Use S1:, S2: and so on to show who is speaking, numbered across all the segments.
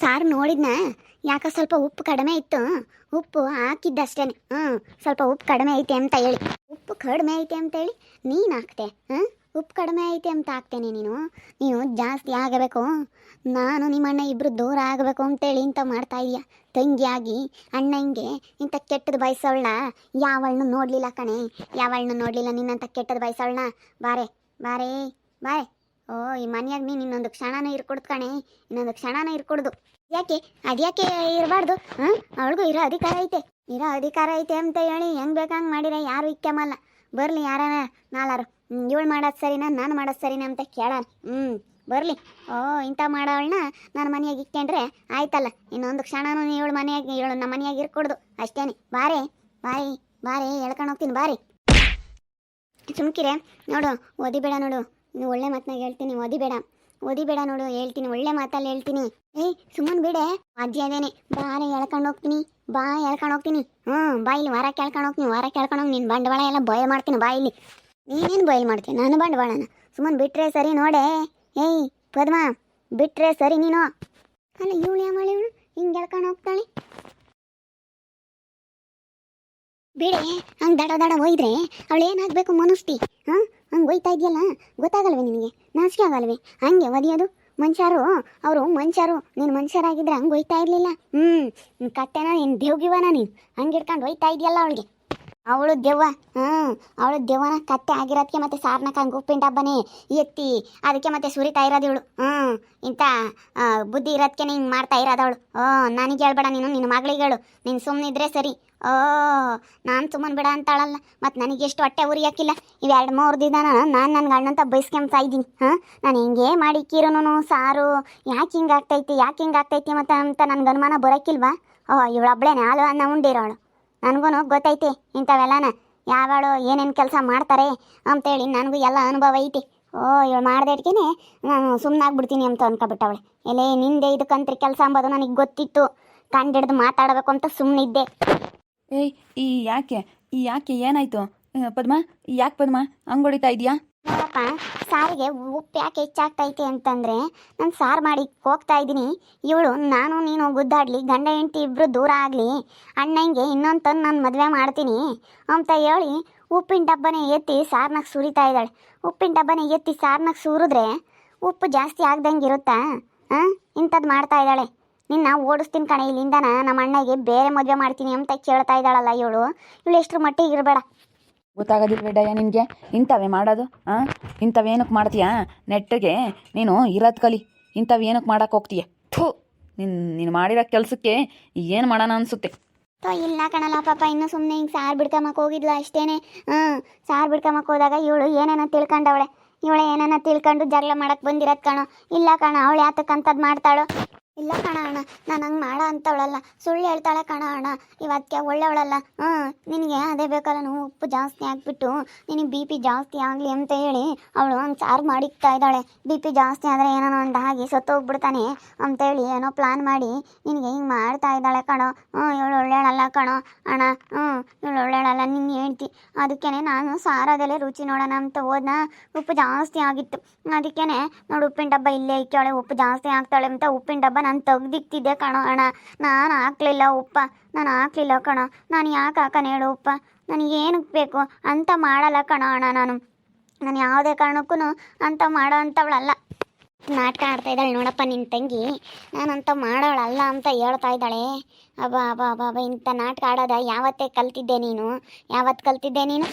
S1: ಸಾರು ನೋಡಿದ್ನ? ಯಾಕ ಸ್ವಲ್ಪ ಉಪ್ಪು ಕಡಿಮೆ ಇತ್ತು. ಉಪ್ಪು ಹಾಕಿದ್ದಷ್ಟೇನೆ. ಹ್ಞೂ ಸ್ವಲ್ಪ ಉಪ್ಪು ಕಡಿಮೆ ಐತೆ ಅಂತ ಹೇಳಿ. ಉಪ್ಪು ಕಡಿಮೆ ಐತೆ ಅಂತ ಹೇಳಿ ನೀನು ಹಾಕ್ತೆ ಹಾಂ ಉಪ್ಪು ಕಡಿಮೆ ಐತೆ ಅಂತ ಹಾಕ್ತೇನೆ ನೀನು. ನೀನು ಜಾಸ್ತಿ ಆಗಬೇಕು. ನಾನು ನಿಮ್ಮ ಅಣ್ಣ ಇಬ್ಬರು ದೂರ ಆಗಬೇಕು ಅಂತೇಳಿ ಇಂಥ ಮಾಡ್ತಾ ಇದೀಯ. ತಂಗಿಯಾಗಿ, ಅಣ್ಣ ಹಿಂಗೆ ಇಂಥ ಕೆಟ್ಟದ್ದು ಬಯಸೋಳ್ನ ಯಾವಳನ್ನು ನೋಡಲಿಲ್ಲ ಕಣೆ. ಯಾವಳನ್ನು ನೋಡಲಿಲ್ಲ ನಿನ್ನಂಥ ಕೆಟ್ಟದ ಬಯಸೋಳ್ನ ಬಾರೆ, ಬಾರೇ, ಬಾರೆ. ಓ, ಈ ಮನೆಯಾಗ ನೀನು ಇನ್ನೊಂದು ಕ್ಷಣನೂ ಇರ್ಕೊಡ್ದು ಕಣೆ. ಇನ್ನೊಂದು ಕ್ಷಣನೂ ಇರ್ಕೊಡ್ದು. ಯಾಕೆ? ಅದ್ಯಾಕೆ ಇರಬಾರ್ದು? ಹಾಂ? ಅವಳಿಗೂ ಇರೋ ಅಧಿಕಾರ ಐತೆ. ಇರೋ ಅಧಿಕಾರ ಐತೆ ಅಂತ ಹೇಳಿ ಹೆಂಗ್ ಬೇಕಂಗೆ ಮಾಡಿರ ಯಾರು ಇಕ್ಕಮಲ್ಲ ಬರಲಿ ಯಾರನ ನಾಲಾರು ಇವಳು ಮಾಡೋದು ಸರಿನಾ, ನಾನು ಮಾಡೋದು ಸರಿನಾ ಅಂತ ಕೇಳೋಣ ಹ್ಞೂ ಬರಲಿ. ಓ, ಇಂಥ ಮಾಡೋವಳನ್ನ ನಾನು ಮನೆಯಾಗ ಇಕ್ಕೊಂಡ್ರೆ ಆಯ್ತಲ್ಲ. ಇನ್ನೊಂದು ಕ್ಷಣನೂ ಇವಳು ಮನೆಯಾಗ, ಇವಳು ನಮ್ಮ ಮನೆಯಾಗ ಇರ್ಕೊಡ್ದು. ಅಷ್ಟೇನೆ. ಬಾರೆ, ಬಾರಿ ಬಾರಿ, ಎಳ್ಕೊಂಡು ಹೋಗ್ತೀನಿ, ಬಾರಿ. ಸುಮ್ಕಿರೆ, ನೋಡು ಓದಿಬೇಡ ನೋಡು. ನೀನು ಒಳ್ಳೆ ಮಾತನಾಗ ಹೇಳ್ತೀನಿ ಓದಿಬೇಡ ಓದಿಬೇಡ ನೋಡು, ಹೇಳ್ತೀನಿ, ಒಳ್ಳೆ ಮಾತಲ್ಲಿ ಹೇಳ್ತೀನಿ. ಏಯ್ ಸುಮ್ಮನೆ ಬಿಡೆ. ಅಜ್ಜಿ ಅದೇನೆ ಬಾರೆ ಎಳ್ಕೊಂಡು ಹೋಗ್ತೀನಿ. ಬಾ, ಎಳ್ಕೊಂಡು ಹೋಗ್ತೀನಿ. ಹ್ಞೂ ಬಾ ಇಲ್ಲಿ ವಾರ ಕೇಳ್ಕೊಂಡು ಹೋಗ್ತೀನಿ ವಾರ ಕೇಳ್ಕೊಂಡು ಹೋಗಿ ನೀನು ಬಂಡವಾಳ ಎಲ್ಲ ಬಾಯ್ ಮಾಡ್ತೀನಿ, ಬಾ ಇಲ್ಲಿ. ನೀನೇನು ಬಾಯ್ ಮಾಡ್ತೀನಿ ನಾನು ಬಂಡವಾಳನ. ಸುಮ್ಮನೆ ಬಿಟ್ಟರೆ ಸರಿ, ನೋಡೆ. ಏಯ್, ಪದ್ಮ, ಬಿಟ್ರೆ ಸರಿ ನೀನು. ಅಲ್ಲ, ಇವಳು ಯಾವಳು ಇವಳು? ಹಿಂಗೆ ಎಳ್ಕೊಂಡು ಹೋಗ್ತಾಳೆ. ಬಿಡೆ, ಹಂಗೆ ದಡ ದಡ ಹೋಯ್ದ್ರೆ ಅವಳು ಏನಾಗಬೇಕು ಮನಸ್ತಿ ಹಾಂ ಹಂಗೆ ಒಯ್ತಾ ಇದೆಯಲ್ಲ? ಗೊತ್ತಾಗಲ್ವೇ ನಿನಗೆ? ನಾಚಿಕೆ ಆಗಲ್ವೇ? ಹಂಗೆ ಒದಿಯೋದು? ಮನುಷ್ಯರು, ಅವರು ಮನುಷ್ಯರು. ನೀನು ಮನುಷ್ಯರಾಗಿದ್ರೆ ಹಂಗೆ ಒಯ್ತಾ ಇರಲಿಲ್ಲ. ಹ್ಞೂ ಕಟ್ಟೆನ ನೀನು ದೇವ್ಗಿವನ ನೀನು. ಹಂಗೆ ಇಟ್ಕೊಂಡು ಒಯ್ತಾ ಇದೆಯಲ್ಲ ಅವಳಿಗೆ? ಅವಳು ದೆವ್ವ. ಹ್ಞೂ ಅವಳು ದೆವ್ವನ ಕತ್ತೆ ಆಗಿರೋದಕ್ಕೆ ಮತ್ತೆ ಸಾರನ ಕಂಗೆ ಉಪ್ಪಿನ ಡಬ್ಬನೇ ಎತ್ತಿ ಅದಕ್ಕೆ ಮತ್ತೆ ಸುರಿತಾ ಇರೋದು ಇವಳು. ಹ್ಞೂ ಇಂಥ ಬುದ್ಧಿ ಇರೋದಕ್ಕೆ ಹಿಂಗೆ ಮಾಡ್ತಾ ಇರೋದವಳು ಓ, ನನಗೆ ಹೇಳ್ಬೇಡ ನೀನು ನಿನ್ನ ಮಗಳಿಗೆ ಹೇಳು. ನೀನು ಸುಮ್ಮನಿದ್ರೆ ಸರಿ. ಓ, ನಾನು ಸುಮ್ಮನೆ ಬಿಡ ಅಂತಾಳಲ್ಲ. ಮತ್ತು ನನಗೆ ಎಷ್ಟು ಹೊಟ್ಟೆ ಉರಿಯಾಕಿಲ್ಲ. ಎರಡು ಮೂರು ದಿನ ನಾನು ನನ್ನ ಗಂಡಂತ ಬೈಸ್ಕೊಂತಾ ಇದ್ದೀನಿ ಹಾಂ? ನಾನು ಹಿಂಗೆ ಮಾಡಿ ಸಾರು, ಯಾಕೆ ಹಿಂಗೆ ಆಗ್ತೈತಿ, ಯಾಕೆ ಹಿಂಗೆ ಆಗ್ತೈತಿ ಮತ್ತು ಅಂತ ನನಗೆ ಅನುಮಾನ ಬರೋಕ್ಕಿಲ್ವಾ ಓ ಇವಳೊಬ್ಳೇನೆ ಹಾಲು, ಅನ್ನ ಉಂಡಿರೋಳು. ನನಗೂ ಗೊತ್ತೈತಿ ಇಂಥವೆಲ್ಲನ. ಯಾವಳು ಏನೇನು ಕೆಲಸ ಮಾಡ್ತಾರೆ ಅಂತೇಳಿ ನನಗೂ ಎಲ್ಲ ಅನುಭವ ಐತಿ. ಓ, ಇವಳು ಮಾಡ್ದೇಟ್ಗೆನೆ ನಾನು ಸುಮ್ಮನಾಗ್ಬಿಡ್ತೀನಿ ಅಂತ ಅನ್ಕೊಬಿಟ್ಟವಳೆ. ಎಲೆ, ನಿಂದೆ ಇದಕ್ಕಂತ್ರಿ ಕೆಲಸ ಅಂಬೋದು ನನಗೆ ಗೊತ್ತಿತ್ತು. ಕಂಡಿಡ್ದು ಮಾತಾಡಬೇಕು ಅಂತ ಸುಮ್ಮನಿದ್ದೆ
S2: ಏಯ್, ಈ ಯಾಕೆ? ಈ ಯಾಕೆ ಏನಾಯ್ತು? ಪದ್ಮ ಯಾಕೆ ಪದ್ಮ? ಹಂಗೆ ಹೊಡಿತಾ ಇದೆಯಾ?
S1: ನೋಡಪ್ಪ, ಸಾರಿಗೆ ಉಪ್ಪು ಯಾಕೆ ಹೆಚ್ಚಾಗ್ತೈತೆ ಅಂತಂದರೆ ನಾನು ಸಾರು ಮಾಡಿ ಹೋಗ್ತಾ ಇದ್ದೀನಿ. ಇವಳು, ನಾನು, ನೀನು ಗುದ್ದಾಡ್ಲಿ, ಗಂಡ, ಹೆಂಡತಿ ಇಬ್ಬರು ದೂರ ಆಗಲಿ. ಅಣ್ಣಂಗೆ ಇನ್ನೊಂದು ತಂದು ನಾನು ಮದುವೆ ಮಾಡ್ತೀನಿ ಅಂತ ಹೇಳಿ ಉಪ್ಪಿನ ಡಬ್ಬನೇ ಎತ್ತಿ ಸಾರ್ನಾಗ ಸುರಿತಾ ಇದ್ದಾಳೆ. ಉಪ್ಪಿನ ಡಬ್ಬನೇ ಎತ್ತಿ ಸಾರ್ನಾಗ ಸುರಿದ್ರೆ ಉಪ್ಪು ಜಾಸ್ತಿ ಆಗ್ದಂಗೆ ಇರುತ್ತಾ ಹಾಂ? ಇಂಥದ್ದು ಮಾಡ್ತಾ ಇದ್ದಾಳೆ. ನಿನ್ನ ಓಡಿಸ್ತೀನಿ ಕಣೆ ಇಲ್ಲಿಂದನ ನಮ್ಮ ಅಣ್ಣಗೆ ಬೇರೆ ಮದುವೆ ಮಾಡ್ತೀನಿ ಅಂತ ಕೇಳ್ತಾ ಇದ್ದಾಳಲ್ಲ ಇವಳು. ಇವಳು ಎಷ್ಟರ ಮಟ್ಟಿಗೆ ಇರಬೇಡ.
S2: ಗೊತ್ತಾಗೋದಿಲ್ವೇಡಯ್ಯ ನಿನಗೆ. ಇಂಥವೇ ಮಾಡೋದು ಹಾಂ ಇಂಥವೇನಕ್ಕೆ ಮಾಡ್ತೀಯಾ? ನೆಟ್ಟಿಗೆ ನೀನು ಇರೋದು ಕಲಿ. ಇಂಥವೇನಕ್ಕೆ ಮಾಡಕ್ಕೆ ಹೋಗ್ತೀಯ? ಥೂ! ನಿನ್ನ ನೀನು ಮಾಡಿರೋ ಕೆಲಸಕ್ಕೆ ಏನು ಮಾಡೋಣ ಅನಿಸುತ್ತೆ?
S1: ತೋ ಇಲ್ಲ ಕಣಲ್ಲ ಪಾಪ ಇನ್ನೂ ಸುಮ್ಮನೆ ಹಿಂಗೆ ಸಾರು ಬಿಡ್ಕೊಂಬಕ್ಕೆ ಹೋಗಿದ್ಲ ಅಷ್ಟೇನೆ. ಹ್ಞೂ ಸಾರು ಬಿಡ್ಕೊಂಬಕ್ಕೆ ಹೋದಾಗ ಇವಳು ಏನೇನೋ ತಿಳ್ಕೊಂಡವಳೆ. ಇವಳು ಏನೇನ ತಿಳ್ಕೊಂಡು ಜಗಳ ಮಾಡಕ್ಕೆ ಬಂದಿರೋದು ಕಣೋ. ಇಲ್ಲ ಕಣ ಅವಳು ಯಾತಕ್ಕಂಥದ್ದು ಮಾಡ್ತಾಳೋ? ಇಲ್ಲ ಕಣ ಅಣ್ಣ, ನಾನು ಹಂಗೆ ಮಾಡ ಅಂತವಳಲ್ಲ. ಸುಳ್ಳು ಹೇಳ್ತಾಳೆ ಕಣ ಅಣ್ಣ. ಇವತ್ತಿಗೆ ಒಳ್ಳೆಯವಳಲ್ಲ ಹ್ಞೂ ನಿನಗೆ ಅದೇ ಬೇಕಲ್ಲ, ನೋವು, ಉಪ್ಪು ಜಾಸ್ತಿ ಹಾಕ್ಬಿಟ್ಟು ನಿನಗೆ ಬಿ ಪಿ ಜಾಸ್ತಿ ಆಗಲಿ ಅಂತ ಹೇಳಿ ಅವಳು ಹಂಗೆ ಸಾರು ಮಾಡಿಕ್ತಾ ಇದ್ದಾಳೆ. ಬಿ ಪಿ ಜಾಸ್ತಿ ಆದರೆ ಏನೋ ಒಂದು ಹಾಗೆ ಸತ್ತೋಗ್ಬಿಡ್ತಾನೆ ಅಂತೇಳಿ ಏನೋ ಪ್ಲಾನ್ ಮಾಡಿ ನಿನಗೆ ಹಿಂಗೆ ಮಾಡ್ತಾ ಇದ್ದಾಳೆ ಕಣೋ. ಹ್ಞೂ ಇವಳು ಒಳ್ಳೆಯಳಲ್ಲ ಕಣೋ ಅಣ್ಣ. ಹ್ಞೂ ಇವಳು ಒಳ್ಳೆಯಳಲ್ಲ ನಿನ್ನ ಹೇಳ್ತಿ ಅದಕ್ಕೇ ನಾನು ಸಾರದಲ್ಲೇ ರುಚಿ ನೋಡೋಣ ಅಂತ ಹೋದ್ನ? ಉಪ್ಪು ಜಾಸ್ತಿ ಆಗಿತ್ತು. ಅದಕ್ಕೇ ನೋಡು, ಉಪ್ಪಿನ ಡಬ್ಬ ಇಲ್ಲೇ ಇಕ್ಕಾಳೆ ಉಪ್ಪು ಜಾಸ್ತಿ ಆಗ್ತಾಳೆ ಅಂತ ಉಪ್ಪಿನ ಡಬ್ಬ ನಾನು ತೆಗ್ದಿಕ್ತಿದ್ದೆ ಕಣೋ ಅಣ್ಣ. ನಾನು ಹಾಕ್ಲಿಲ್ಲ ಉಪ್ಪ. ನಾನು ಹಾಕ್ಲಿಲ್ಲ ಕಣೋ. ನಾನು ಯಾಕೆ ಹಾಕನ ಹೇಳು ಉಪ್ಪ. ನನಗೆ ಏನಕ್ಕೆ ಬೇಕು? ಅಂತ ಮಾಡಲ್ಲ ಕಣೋ ಅಣ್ಣ ನಾನು. ನಾನು ಯಾವುದೇ ಕಾರಣಕ್ಕೂ ಅಂತ ಮಾಡೋ ಅಂಥವಳಲ್ಲ ನಾಟಕ ಆಡ್ತಾ ಇದ್ದಾಳೆ ನೋಡಪ್ಪ ನಿನ್ನ ತಂಗಿ. ನಾನಂತ ಮಾಡೋಳಲ್ಲ ಅಂತ ಹೇಳ್ತಾ ಇದ್ದಾಳೆ. ಅಬ್ಬ ಅಬ್ಬ ಅಬ್ಬ, ಇಂಥ ನಾಟಕ ಆಡೋದ ಯಾವತ್ತೇ ಕಲ್ತಿದ್ದೆ ನೀನು? ಯಾವತ್ತು ಕಲ್ತಿದ್ದೆ ನೀನು?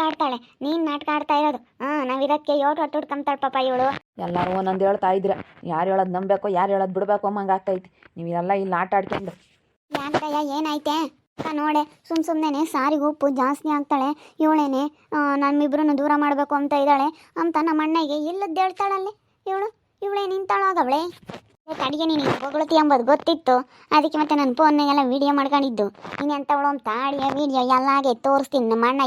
S1: ನಾಟಕ ಆಡ್ತಾಳೆ. ನೀನು ನಾಟಕ ಆಡ್ತಾ ಇರೋದು. ಹಾಂ ಇದಕ್ಕೆ ಯೋಟ್ ಹೊಟ್ಟು ಹುಡ್ಕೊಂತಾಳೆ ಪಾಪ ಇವಳು.
S2: ಎಲ್ಲರೂ ಒಂದೊಂದು ಹೇಳ್ತಾ ಇದ್ದೀರ ಯಾರು ಹೇಳೋದು ನಂಬಬೇಕು ಯಾರು ಹೇಳೋದು ಬಿಡಬೇಕು ಅಮ್ಮಂಗೆ ಆಗ್ತೈತಿ. ನೀವೆಲ್ಲ ಇಲ್ಲಿ ಆಟ ಆಡ್ಕೊಂಡು.
S1: ಯಾಕಯ್ಯ ಏನಾಯ್ತೆ? ನೋಡೆ ಸುಮ್ ಸುಮ್ಮನೆ ಸಾರಿಗೆ ಉಪ್ಪು ಜಾಸ್ತಿ ಆಗ್ತಾಳೆ ಇವಳೇನೆ ನಮ್ಮಿಬ್ರನ್ನು ದೂರ ಮಾಡಬೇಕು ಅಂತ ಇದ್ದಾಳೆ. ಅಂತ ನಮ್ಮ ಅಣ್ಣಗೆ ಇಲ್ಲದ್ದು ಹೇಳ್ತಾಳಲ್ಲಿ ಇವಳು. ಇವಳೇ ನಿಂತಾಳಾಗವಳೆ ಅಡಿಗೆ ನೀನು ಹೊಗಳತಿ ಎಂಬುದು ಗೊತ್ತಿತ್ತು. ಅದಕ್ಕೆ ಮತ್ತೆ ನನ್ನ ಫೋನ್ನಾಗೆಲ್ಲ ವಿಡಿಯೋ ಮಾಡ್ಕೊಂಡಿದ್ದು. ನೀನು ಎಂಥವಳು ಅಂತ ಆಡಿಯೋ ವಿಡಿಯೋ ಎಲ್ಲ ಹಾಗೆ ತೋರಿಸ್ತೀನಿ. ನಮ್ಮ ಅಣ್ಣ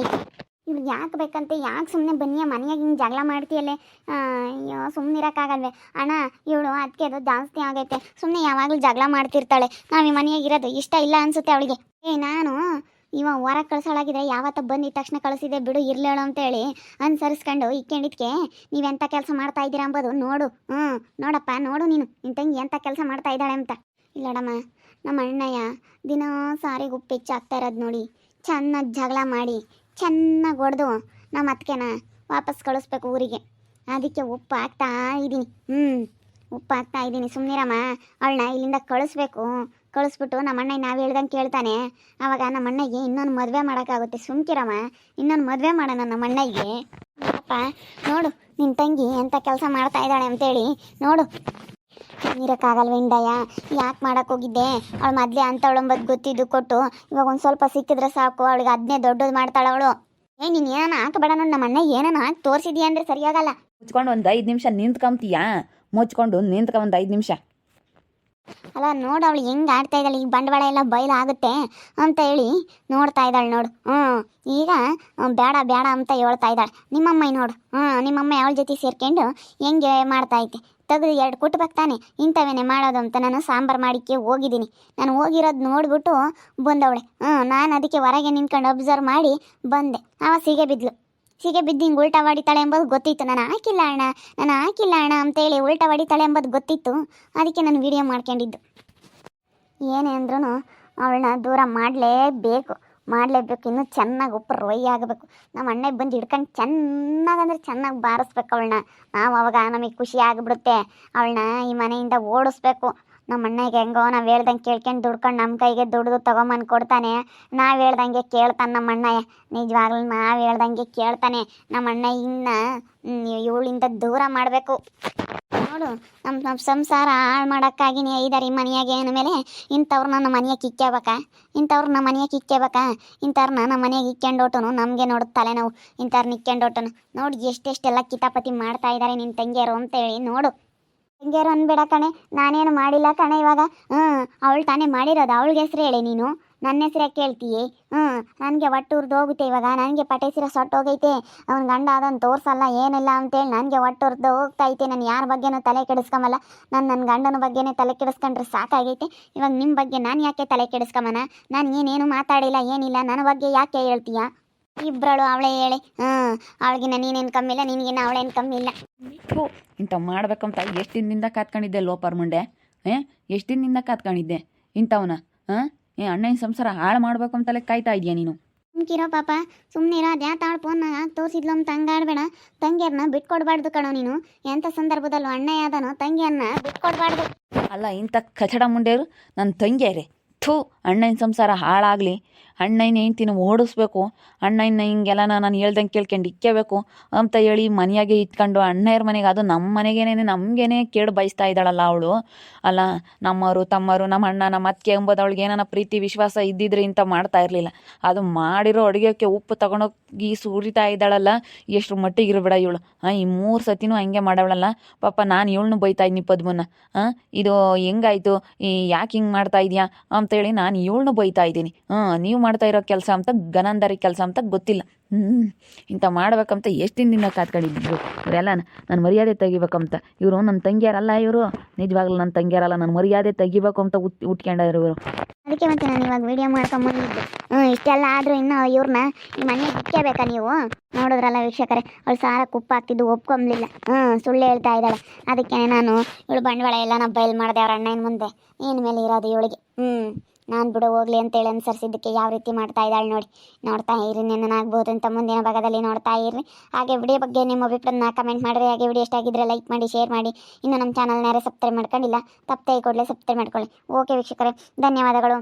S1: ಇವ್ಳು ಯಾಕೆ ಬೇಕಂತೆ? ಯಾಕೆ ಸುಮ್ಮನೆ ಬನ್ನಿಯ ಮನೆಯಾಗ ಹಿಂಗೆ ಜಗಳ ಮಾಡ್ತೀಯಲ್ಲೇ? ಅಯ್ಯೋ ಸುಮ್ಮನೆ ಇರೋಕ್ಕಾಗಲ್ವೇ? ಅಣ್ಣ, ಇವಳು ಅದಕ್ಕೆ ಅದು ಜಾಸ್ತಿ ಆಗೈತೆ. ಸುಮ್ಮನೆ ಯಾವಾಗಲೂ ಜಗಳ ಮಾಡ್ತಿರ್ತಾಳೆ. ನಾವು ಈ ಮನೆಯಾಗ ಇರೋದು ಇಷ್ಟ ಇಲ್ಲ ಅನ್ಸುತ್ತೆ ಅವಳಿಗೆ. ಏ, ನಾನು ಇವ ಹೊರ ಕಳ್ಸೋಳಾಗಿದ್ರೆ ಯಾವತ್ತ ಬಂದಿದ್ದ ತಕ್ಷಣ ಕಳಿಸಿದೆ. ಬಿಡು, ಇರ್ಲೇಳು ಅಂತೇಳಿ ಅನ್ಸರಿಸ್ಕೊಂಡು ಇಕ್ಕೊಂಡಿದ್ಕೆ ನೀವೆಂಥ ಕೆಲಸ ಮಾಡ್ತಾ ಇದ್ದೀರಾ ಅಂಬೋದು ನೋಡು. ಹ್ಞೂ ನೋಡಪ್ಪ, ನೋಡು ನೀನು. ನಿನ್ನ ತಂಗಿ ಎಂಥ ಕೆಲಸ ಮಾಡ್ತಾ ಇದ್ದಾಳೆ ಅಂತ. ಇಲ್ಲಡಮ್ಮ ನಮ್ಮ ಅಣ್ಣಯ್ಯ ದಿನ ಸಾರಿಗೆ ಉಪ್ಪು ಹೆಚ್ಚಾಗ್ತಾ ಇರೋದು ನೋಡಿ. ಚೆನ್ನಾಗಿ ಜಗಳ ಮಾಡಿ. ಚೆನ್ನಾಗಿ ಹೊಡೆದು ನಮ್ಮ ಅತ್ತಿಗೆನ ವಾಪಸ್ ಕಳಿಸ್ಬೇಕು ಊರಿಗೆ. ಅದಕ್ಕೆ ಉಪ್ಪು ಹಾಕ್ತಾ ಇದ್ದೀನಿ ಹ್ಞೂ ಉಪ್ಪು ಹಾಕ್ತಾ ಇದ್ದೀನಿ ಸುಮ್ಮನಿರಮ್ಮ ಅವಳನ್ನ ಇಲ್ಲಿಂದ ಕಳಿಸ್ಬೇಕು. ಕಳಿಸ್ಬಿಟ್ಟು ನಮ್ಮ ಅಣ್ಣ ನಾವು ಹೇಳ್ದಂಗೆ ಕೇಳ್ತಾನೆ. ಆವಾಗ ನಮ್ಮ ಅಣ್ಣಗೆ ಇನ್ನೊಂದು ಮದುವೆ ಮಾಡೋಕ್ಕಾಗುತ್ತೆ. ಸುಮ್ಕಿರಮ್ಮ, ಇನ್ನೊಂದು ಮದುವೆ ಮಾಡೋಣ ನಮ್ಮ ಅಣ್ಣಗೆ. ಅಪ್ಪ ನೋಡು ನಿನ್ನ ತಂಗಿ ಎಂಥ ಕೆಲಸ ಮಾಡ್ತಾ ಇದ್ದಾಳೆ ಅಂತೇಳಿ. ನೋಡು. ನೀರಕ್ಕಾಗಲ್ವ ಇಂಡಯ್ಯ ಯಾಕೆ ಮಾಡಕ್ಕೆ ಹೋಗಿದ್ದೆ? ಅವಳು ಮೊದಲೇ ಅಂತವಳಂಬದು ಗೊತ್ತಿದ್ದು ಕೊಟ್ಟು ಇವಾಗ ಒಂದು ಸ್ವಲ್ಪ ಸಿಕ್ಕಿದ್ರೆ ಸಾಕು, ಅವಳಿಗೆ ಅದನ್ನೇ ದೊಡ್ಡದು ಮಾಡ್ತಾಳೆ ಅವಳು. ಏ, ನೀನು ಏನಾನ ಹಾಕಬೇಡ ನೋಡಿ ನಮ್ಮ ಅಣ್ಣ, ಏನಾನ ಹಾಕಿ ತೋರಿಸಿದ್ಯಾ ಅಂದರೆ ಸರಿಯಾಗಲ್ಲ.
S2: ಮುಚ್ಕೊಂಡು ಒಂದು ಐದು ನಿಮಿಷ ನಿಂತ್ಕೊಂತೀಯಾ ಮುಚ್ಕೊಂಡು ನಿಂತ್ಕೊ ಒಂದು ಐದು ನಿಮಿಷ.
S1: ಅಲ್ಲ ನೋಡು ಅವಳು ಹೆಂಗೆ ಆಡ್ತಾ ಇದ್ದಾಳೆ ಈಗ ಬಂಡವಾಳ ಎಲ್ಲ ಬಯಲಾಗುತ್ತೆ ಅಂತ ಹೇಳಿ ನೋಡ್ತಾ ಇದ್ದಾಳೆ ನೋಡು. ಹ್ಞೂ ಈಗ ಬೇಡ ಬೇಡ ಅಂತ ಹೇಳ್ತಾ ಇದ್ದಾಳೆ. ನಿಮ್ಮಮ್ಮ ನೋಡು. ಹ್ಞೂ ನಿಮ್ಮಮ್ಮ ಅವಳ ಜೊತೆ ಸೇರ್ಕೊಂಡು ಹೆಂಗೆ ಮಾಡ್ತಾ ಐತೆ ತೆಗೆದು ಎರಡು ಕುಟ್ಬೇಕು ತಾನೆ ಇಂಥವೇನೆ ಮಾಡೋದು ಅಂತ ನಾನು ಸಾಂಬಾರು ಮಾಡಿಕ್ಕೆ ಹೋಗಿದ್ದೀನಿ. ನಾನು ಹೋಗಿರೋದು ನೋಡ್ಬಿಟ್ಟು ಬಂದವಳೆ. ಹ್ಞೂ ನಾನು ಅದಕ್ಕೆ ಹೊರಗೆ ನಿಂತ್ಕೊಂಡು ಅಬ್ಸರ್ವ್ ಮಾಡಿ ಬಂದೆ. ಅವ ಸೀಗೆ ಬಿದ್ಲು. ಸಿಗೆ ಬಿದ್ದು ಹಿಂಗೆ ಉಲ್ಟಾ ಹೊಡಿತಾಳೆ ಎಂಬುದು ಗೊತ್ತಿತ್ತು. ನಾನು ಹಾಕಿಲ್ಲ ಅಣ್ಣ, ನಾನು ಹಾಕಿಲ್ಲ ಅಣ್ಣ ಅಂತೇಳಿ ಉಲ್ಟಾ ಹೊಡಿತಾಳೆ ಎಂಬುದು ಗೊತ್ತಿತ್ತು. ಅದಕ್ಕೆ ನಾನು ವಿಡಿಯೋ ಮಾಡ್ಕೊಂಡಿದ್ದು. ಏನೇ ಅಂದ್ರೂ ಅವಳನ್ನ ದೂರ ಮಾಡಲೇಬೇಕು ಮಾಡಲೇಬೇಕು. ಇನ್ನೂ ಚೆನ್ನಾಗಿ ಉಪ್ಪು ರೊಯ್ ಆಗಬೇಕು. ನಮ್ಮ ಅಣ್ಣ ಬಂದು ಹಿಡ್ಕೊಂಡು ಚೆನ್ನಾಗಂದ್ರೆ ಚೆನ್ನಾಗಿ ಬಾರಿಸ್ಬೇಕು ಅವಳನ್ನ. ನಾವು ಅವಾಗ ನಮಗೆ ಖುಷಿ ಆಗಿಬಿಡುತ್ತೆ. ಅವಳನ್ನ ಈ ಮನೆಯಿಂದ ಓಡಿಸ್ಬೇಕು. ನಮ್ಮ ಅಣ್ಣಗೆ ಹೆಂಗೋ ನಾವು ಹೇಳ್ದಂಗೆ ಕೇಳ್ಕೊಂಡು ದುಡ್ಕೊಂಡು ನಮ್ಮ ಕೈಗೆ ದುಡ್ದು ತೊಗೊಂಬಂದು ಕೊಡ್ತಾನೆ. ನಾವು ಹೇಳ್ದಂಗೆ ಕೇಳ್ತಾನೆ ನಮ್ಮ ಅಣ್ಣ. ನಿಜವಾಗ್ಲೂ ನಾವು ಹೇಳ್ದಂಗೆ ಕೇಳ್ತಾನೆ. ನಮ್ಮ ಅಣ್ಣ ಇನ್ನು ಇವಳಿಂದ ದೂರ ಮಾಡಬೇಕು. ನೋಡು ನಮ್ಮ ನಮ್ಮ ಸಂಸಾರ ಹಾಳು ಮಾಡೋಕ್ಕಾಗಿ ನೀ ಐದಾರಿ ಮನೆಯಾಗೆ ಮೇಲೆ? ಇಂಥವ್ರು ನನ್ನ ಮನೆಯಾಗೆ ಕಿಕ್ಕೋಬೇಕ ಇಂಥವ್ರು ನಮ್ಮ ಮನೆಯಾಗೆ ಕಿಕ್ಕೋಬೇಕ ಇಂಥವ್ರನ್ನ ನಮ್ಮ ಮನೆಯಾಗ ಇಕ್ಕೊಂಡೋಟನು ನಮಗೆ ನೋಡು ತಲೆನೋವು. ಇಂಥವ್ರನ್ನ ಇಕ್ಕೊಂಡೋಟನು ನೋಡಿ ಎಷ್ಟೆಷ್ಟೆಲ್ಲ ಕಿತಾಪತಿ ಮಾಡ್ತಾ ಇದ್ದಾರೆ ನಿನ್ನ ತಂಗಿಯರು ಅಂತೇಳಿ. ನೋಡು. ತಂಗಿಯರು ಅನ್ಬೇಡ ಕಣೆ, ನಾನೇನು ಮಾಡಿಲ್ಲ ಕಣೆ ಇವಾಗ. ಹ್ಞೂ ಅವಳು ತಾನೇ ಮಾಡಿರೋದು, ಅವಳಿಗೆ ಹೆಸ್ರು ಹೇಳಿ ನೀನು. ನನ್ನ ಹೆಸ್ರೇ ಕೇಳ್ತೀಯೇ. ಹ್ಞೂ ನನಗೆ ಒಟ್ಟೂರ್ದು ಹೋಗುತ್ತೆ ಇವಾಗ, ನನಗೆ ಪಟೇಸಿರ ಸೊಟ್ಟೋಗೈತೆ ಅವ್ನ ಗಂಡ ಅದನ್ನು ತೋರ್ಸಲ್ಲ, ಏನಿಲ್ಲ ಅಂತೇಳಿ ನನಗೆ ಹೋಗ್ತಾ ಐತೆ, ನಾನು ಯಾರ ಬಗ್ಗೆನೂ ತಲೆ ಕೆಡಿಸ್ಕೊಂಬಲ್ಲ ನಾನು ನನ್ನ ಗಂಡನ ಬಗ್ಗೆನೇ ತಲೆ ಕೆಡಿಸ್ಕೊಂಡ್ರೆ ಸಾಕಾಗೈತೆ. ಇವಾಗ ನಿಮ್ಮ ಬಗ್ಗೆ ನಾನು ಯಾಕೆ ತಲೆ ಕೆಡಿಸ್ಕೊಂಬನ ನಾನು ಏನೇನು ಮಾತಾಡಿಲ್ಲ, ಏನಿಲ್ಲ, ನನ್ನ ಬಗ್ಗೆ ಯಾಕೆ ಹೇಳ್ತೀಯಾ? ಇಬ್ಬರಳು ಅವಳೆ ಹೇಳಿ. ಹ್ಞೂ ಅವಳಿಗಿನ್ನ ನೀನೇನು ಕಮ್ಮಿ ಇಲ್ಲ ನಿನಗಿನ್ನ ಅವಳೇನ್ ಕಮ್ಮಿ ಇಲ್ಲ.
S2: ಥೂ ಇಂಥ ಮಾಡ್ಬೇಕಂತ ಎಷ್ಟು ದಿನದಿಂದ ಕಾತ್ಕೊಂಡಿದ್ದೆ ಲೋಪರ್ ಮುಂಡೆ? ಏ ಎಷ್ಟು ದಿನದಿಂದ ಕಾತ್ಕೊಂಡಿದ್ದೆ ಇಂಥವನ? ಹಾಂ? ಏ ಅಣ್ಣನ ಸಂಸಾರ ಹಾಳು ಮಾಡ್ಬೇಕು ಅಂತಲೇ ಕಾಯ್ತಾ ಇದೆಯಾ ನೀನು?
S1: ಸುಮ್ಕಿರೋ ಪಾಪ ಸುಮ್ಮನಿರೋ ಅದ್ಯಾ ತಾಳು ಫೋನ್ ತೋರಿಸಿದ್ಲು ಅಂತ ಹಂಗಾಡ್ಬೇಡ ತಂಗಿಯರ್ನ ಬಿಟ್ಕೊಡ್ಬಾರ್ದು ಕಣೋ ನೀನು. ಎಂಥ ಸಂದರ್ಭದಲ್ಲೂ ಅಣ್ಣ ಯಾದನೋ ತಂಗಿಯನ್ನ ಬಿಟ್ಕೊಡ್ಬಾರ್ದು.
S2: ಅಲ್ಲ ಇಂಥ ಕಚಡ ಮುಂಡೆಯರು ನನ್ನ ತಂಗಿಯರೇ. ಥೂ ಅಣ್ಣನ ಸಂಸಾರ ಹಾಳಾಗಲಿ. ಅಣ್ಣನ ಹೆಂಡ್ತಿನ ಓಡಿಸ್ಬೇಕು. ಅಣ್ಣನ ಹಿಂಗೆಲ್ಲ ನಾನು ಹೇಳ್ದಂಗೆ ಕೇಳ್ಕೊಂಡು ಇಕ್ಕೇಬೇಕು ಅಂತ ಹೇಳಿ ಮನೆಯಾಗೆ ಇಟ್ಕೊಂಡು ಅಣ್ಣಯ್ಯರ ಮನೆಗೆ ಅದು ನಮ್ಮ ಮನೆಗೇನೆ, ನಮಗೇನೆ ಕೇಡು ಬಯಸ್ತಾ ಇದ್ದಾಳಲ್ಲ ಅವಳು. ಅಲ್ಲ, ನಮ್ಮವರು ತಮ್ಮರು ನಮ್ಮ ಅಣ್ಣ, ನಮ್ಮ ಅತ್ತಿಗೆ ಎಂಬುದು ಅವಳಿಗೆ ಏನಾನ ಪ್ರೀತಿ, ವಿಶ್ವಾಸ ಇದ್ದಿದ್ರೆ ಇಂಥ ಮಾಡ್ತಾ ಇರಲಿಲ್ಲ. ಅದು ಮಾಡಿರೋ ಅಡುಗೆಗೆ ಉಪ್ಪು ತಗೊಂಡೋಗಿ ಸುರಿತಾ ಇದ್ದಾಳಲ್ಲ ಎಷ್ಟು ಮಟ್ಟಿಗೆ ಇರಬೇಡ ಇವಳು. ಹಾಂ ಈ ಮೂರು ಸತಿನೂ ಹಂಗೆ ಮಾಡವಳಲ್ಲ. ಪಾಪ ನಾನು ಇವಳನ್ನು ಬೈತಾ ಇದ್ದೀನಿ ಪದ್ಮನ್ನ ಹಾಂ ಇದು ಹೆಂಗಾಯ್ತು? ಈ ಯಾಕೆ ಹಿಂಗೆ ಮಾಡ್ತಾ ಇದೀಯಾ? ಅಂತೇಳಿ ನಾನು ಇವಳನ್ನು ಬೈತಾ ಇದ್ದೀನಿ. ಹಾಂ ನೀವು ಮಾಡ್ತಾ ಇರೋ ಕೆಲಸ ಅಂತ, ಘನಂದರಿ ಕೆಲಸ ಅಂತ ಗೊತ್ತಿಲ್ಲ. ಹ್ಞೂ ಇಂಥ ಮಾಡ್ಬೇಕಂತ ಎಷ್ಟು ದಿನ ಕಾತ್ಕೊಂಡಿದ್ರು ಇವರೆಲ್ಲ ನನ್ನ ಮರ್ಯಾದೆ ತೆಗಿಬೇಕಂತ. ಇವರು ನನ್ನ ತಂಗಿಯಾರಲ್ಲ ಇವರು. ನಿಜವಾಗ್ಲೂ ನನ್ನ ತಂಗಿಯಾರಲ್ಲ ನನ್ನ ಮರ್ಯಾದೆ ತೆಗಿಬೇಕು ಅಂತ ಉತ್ ಉಟ್ಕೊಂಡವ್ರು ಇವರು.
S1: ಅದಕ್ಕೆ ಮತ್ತೆ ನಾನು ಇವಾಗ ವಿಡಿಯೋ ಮಾಡ್ಕೊಂಬಂದಿದ್ದು. ಹ್ಞೂ ಇಷ್ಟೆಲ್ಲ ಆದರೂ ಇನ್ನೂ ಇವ್ರನ್ನ ಈ ಮನೆ ಬಿಕ್ಕಬೇಕಾ ನೀವು? ನೋಡಿದ್ರಲ್ಲ ವೀಕ್ಷಕರೆ, ಅವಳು ಸಾರ ಕುಪ್ಪ ಹಾಕ್ತಿದ್ದು ಒಪ್ಕೊಂಬ್ಲಿಲ್ಲ. ಹ್ಞೂ ಸುಳ್ಳು ಹೇಳ್ತಾ ಇದ್ದಾಳೆ. ಅದಕ್ಕೆ ನಾನು, ಇವಳು ಬಂಡವಾಳ ಎಲ್ಲ ನಾ ಬಯಲು ಮಾಡಿದೆ ಅವ್ರ ಅಣ್ಣನ ಮುಂದೆ. ಏನು ಮೇಲೆ ಇರೋದು ಇವಳಿಗೆ. ಹ್ಞೂ ನಾನು ಬಿಡು ಹೋಗ್ಲಿ ಅಂತೇಳಿ ಅನುಸರಿಸಿದ್ದಕ್ಕೆ ಯಾವ ರೀತಿ ಮಾಡ್ತಾ ಇದ್ದಾಳೆ ನೋಡಿ. ನೋಡ್ತಾ ಇರಿ ನೆನನಾಗ್ಬೋದು ಅಂತ ಮುಂದಿನ ಭಾಗದಲ್ಲಿ ನೋಡ್ತಾ ಇರ್ರಿ ಹಾಗೆ ವಿಡಿಯೋ ಬಗ್ಗೆ ನಿಮ್ಮ ಅಭಿಪ್ರಾಯನ ಕಮೆಂಟ್ ಮಾಡಿರಿ ಹಾಗೆ ವಿಡಿಯೋ ಇಷ್ಟ ಆಗಿದ್ರೆ ಲೈಕ್ ಮಾಡಿ ಶೇರ್ ಮಾಡಿ. ಇನ್ನು ನಮ್ಮ ಚಾನಲ್ನ ಯಾರೇ ಸಬ್ಸ್ಕ್ರೈಬ್ ಮಾಡ್ಕೊಂಡಿಲ್ಲ, ತಪ್ಪದೆ ಕೂಡಲೇ ಸಬ್ಸ್ಕ್ರೈಬ್ ಮಾಡ್ಕೊಳ್ಳಿ. ಓಕೆ ವೀಕ್ಷಕರೇ, ಧನ್ಯವಾದಗಳು.